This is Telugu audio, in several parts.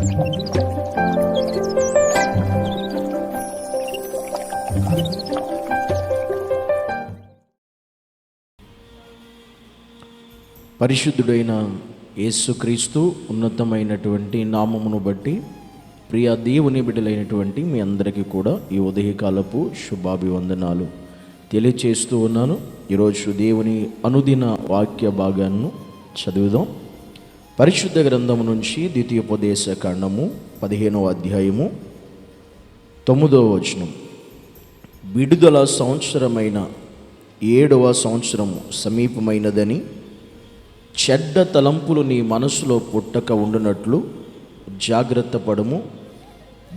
పరిశుద్ధుడైన యేసుక్రీస్తు ఉన్నతమైనటువంటి నామమును బట్టి ప్రియ దేవుని బిడ్డలైనటువంటి మీ అందరికీ కూడా ఈ ఉదయకాలపు శుభాభివందనాలు తెలియచేస్తూ ఉన్నాను. ఈరోజు దేవుని అనుదిన వాక్య భాగాన్ని చదువుదాం. పరిశుద్ధ గ్రంథము నుంచి ద్వితీయోపదేశ ఖండము పదిహేనవ అధ్యాయము తొమ్మిదవ వచనం. విడుదల సంవత్సరమైన ఏడవ సంవత్సరము సమీపమైనదని చెడ్డ తలంపులు నీ మనసులో పుట్టక ఉండునట్లు జాగ్రత్త పడము.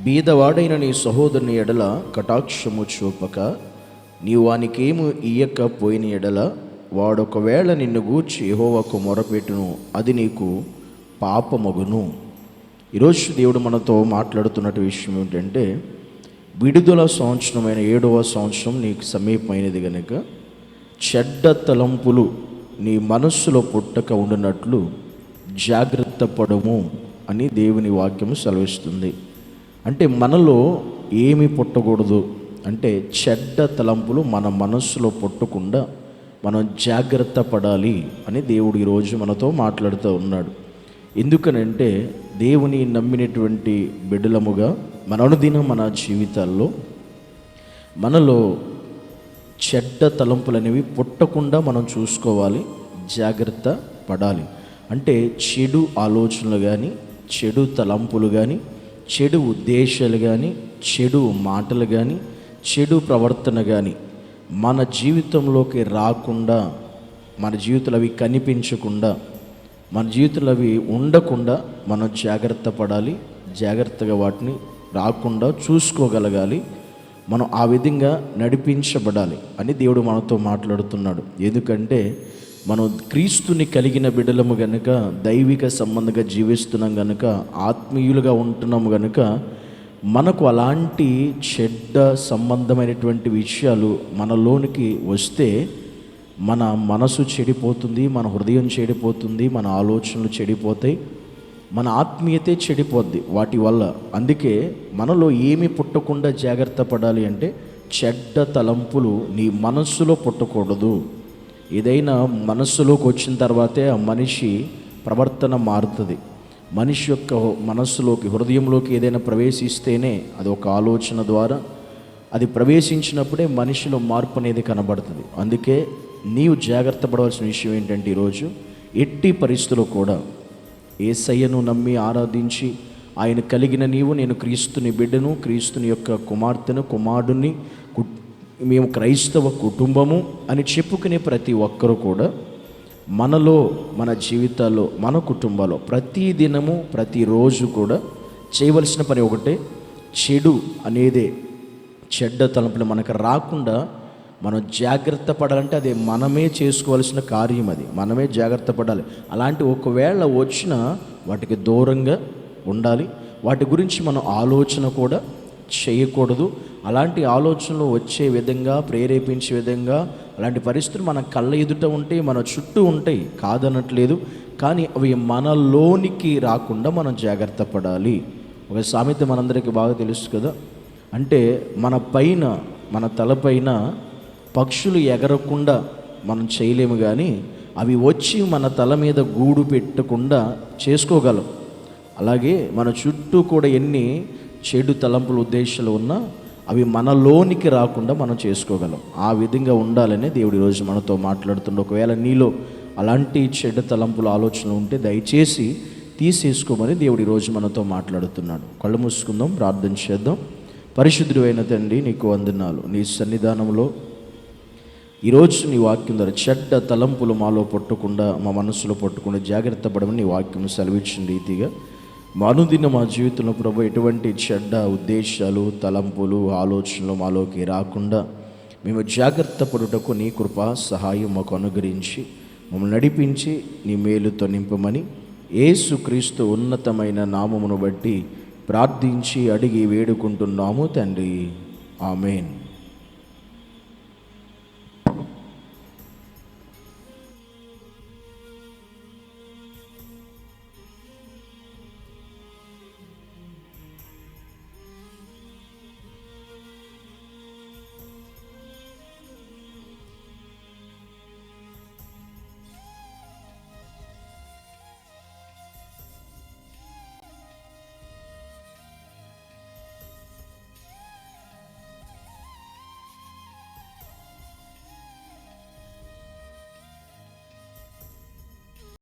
బీదవాడైన నీ సహోదరుని ఎడల కటాక్షము చూపక నీ వానికేము ఇయ్యక పోయిన ఎడల వాడొకవేళ నిన్ను గూర్చి యెహోవాకు మొరపెట్టును అది నీకు పాపమగును. ఈరోజు దేవుడు మనతో మాట్లాడుతున్నట్టు విషయం ఏంటంటే విడుదల సంవత్సరమైన ఏడవ సంవత్సరం నీకు సమీపమైనది కనుక చెడ్డ తలంపులు నీ మనస్సులో పుట్టక ఉండినట్లు జాగ్రత్త పడము అని దేవుని వాక్యము సెలవిస్తుంది. అంటే మనలో ఏమి పుట్టకూడదు? అంటే చెడ్డ తలంపులు మన మనస్సులో పుట్టకుండా మనం జాగ్రత్త పడాలి అని దేవుడు ఈరోజు మనతో మాట్లాడుతూ ఉన్నాడు. ఎందుకనంటే దేవుని నమ్మినటువంటి బిడ్డలముగా మన అనుదినం మన జీవితాల్లో మనలో చెడ్డ తలంపులు అనేవి పుట్టకుండా మనం చూసుకోవాలి జాగ్రత్త పడాలి. అంటే చెడు ఆలోచనలు కానీ చెడు తలంపులు కానీ చెడు ఉద్దేశాలు కానీ చెడు మాటలు కానీ చెడు ప్రవర్తన కానీ మన జీవితంలోకి రాకుండా మన జీవితంలో అవి కనిపించకుండా మన జీవితంలో అవి ఉండకుండా మనం జాగ్రత్త పడాలి జాగ్రత్తగా వాటిని రాకుండా చూసుకోగలగాలి మనం ఆ విధంగా నడిపించబడాలి అని దేవుడు మనతో మాట్లాడుతున్నాడు. ఎందుకంటే మనం క్రీస్తుని కలిగిన బిడ్డలము గనుక దైవిక సంబంధంగా జీవిస్తున్నాం గనుక ఆత్మీయులుగా ఉంటున్నాము గనుక మనకు అలాంటి చెడ్డ సంబంధమైనటువంటి విషయాలు మనలోనికి వస్తే మన మనసు చెడిపోతుంది మన హృదయం చెడిపోతుంది మన ఆలోచనలు చెడిపోతాయి మన ఆత్మీయతే చెడిపోద్ది వాటి వల్ల. అందుకే మనలో ఏమి పుట్టకుండా జాగ్రత్త పడాలి అంటే చెడ్డ తలంపులు నీ మనస్సులో పుట్టకూడదు. ఏదైనా మనస్సులోకి వచ్చిన తర్వాతే ఆ మనిషి ప్రవర్తన మారుతుంది. మనిషి యొక్క మనస్సులోకి హృదయంలోకి ఏదైనా ప్రవేశిస్తేనే అది ఒక ఆలోచన ద్వారా అది ప్రవేశించినప్పుడే మనిషిలో మార్పు అనేది కనబడుతుంది. అందుకే నీవు జాగ్రత్త పడవలసిన విషయం ఏంటంటే ఈరోజు ఎట్టి పరిస్థితుల్లో కూడా ఏసయ్యను నమ్మి ఆరాధించి ఆయన కలిగిన నీవు నేను క్రీస్తుని బిడ్డను క్రీస్తుని యొక్క కుమార్తెను కుమారుడిని కు- మేము క్రైస్తవ కుటుంబము అని చెప్పుకునే ప్రతి ఒక్కరూ కూడా మనలో మన జీవితాల్లో మన కుటుంబాల్లో ప్రతి దినము ప్రతిరోజు కూడా చేయవలసిన పని ఒకటే చెడు అనేదే. చెడ్డ తలంపులు మనకు రాకుండా మనం జాగ్రత్త పడాలంటే అది మనమే చేసుకోవాల్సిన కార్యం అది. మనమే జాగ్రత్త పడాలి. అలాంటి ఒకవేళ వచ్చినా వాటికి దూరంగా ఉండాలి. వాటి గురించి మనం ఆలోచన కూడా చేయకూడదు. అలాంటి ఆలోచనలు వచ్చే విధంగా ప్రేరేపించే విధంగా అలాంటి పరిస్థితులు మన కళ్ళ ఎదుట ఉంటే మన చుట్టూ ఉంటాయి కాదనట్లేదు. కానీ అవి మనలోనికి రాకుండా మనం జాగ్రత్త పడాలి. ఒక సామెత మనందరికీ బాగా తెలుసు కదా. అంటే మన పైన మన తలపైన పక్షులు ఎగరకుండా మనం చేయలేము కానీ అవి వచ్చి మన తల మీద గూడు పెట్టకుండా చేసుకోగలం. అలాగే మన చుట్టూ కూడా ఎన్ని చెడు తలంపుల ఉద్దేశాలు ఉన్నా అవి మనలోనికి రాకుండా మనం చేసుకోగలం. ఆ విధంగా ఉండాలని దేవుడు ఈరోజు మనతో మాట్లాడుతుండే. ఒకవేళ నీలో అలాంటి చెడ్డ తలంపుల ఆలోచన ఉంటే దయచేసి తీసేసుకోమని దేవుడు ఈరోజు మనతో మాట్లాడుతున్నాడు. కళ్ళు మూసుకుందాం ప్రార్థన చేద్దాం. పరిశుద్ధుడు అయిన తండ్రి నీకు వందనాలు. నీ సన్నిధానంలో ఈరోజు నీ వాక్యం ద్వారా చెడ్డ తలంపులు మాలో పట్టకుండా మా మనసులో పట్టకుండా జాగ్రత్త పడమని నీ వాక్యం సెలవిచ్చిన రీతిగా అనుదిన మా జీవితంలో ప్రభు ఎటువంటి చెడ్డ ఉద్దేశాలు తలంపులు ఆలోచనలు మాలోకి రాకుండా మేము జాగ్రత్త పడుటకు నీ కృప సహాయం మాకు అనుగ్రహించి మమ్మల్ని నడిపించి నీ మేలుతో నింపమని ఏసుక్రీస్తు ఉన్నతమైన నామమును బట్టి ప్రార్థించి అడిగి వేడుకుంటున్నాము తండ్రి. ఆమెన్.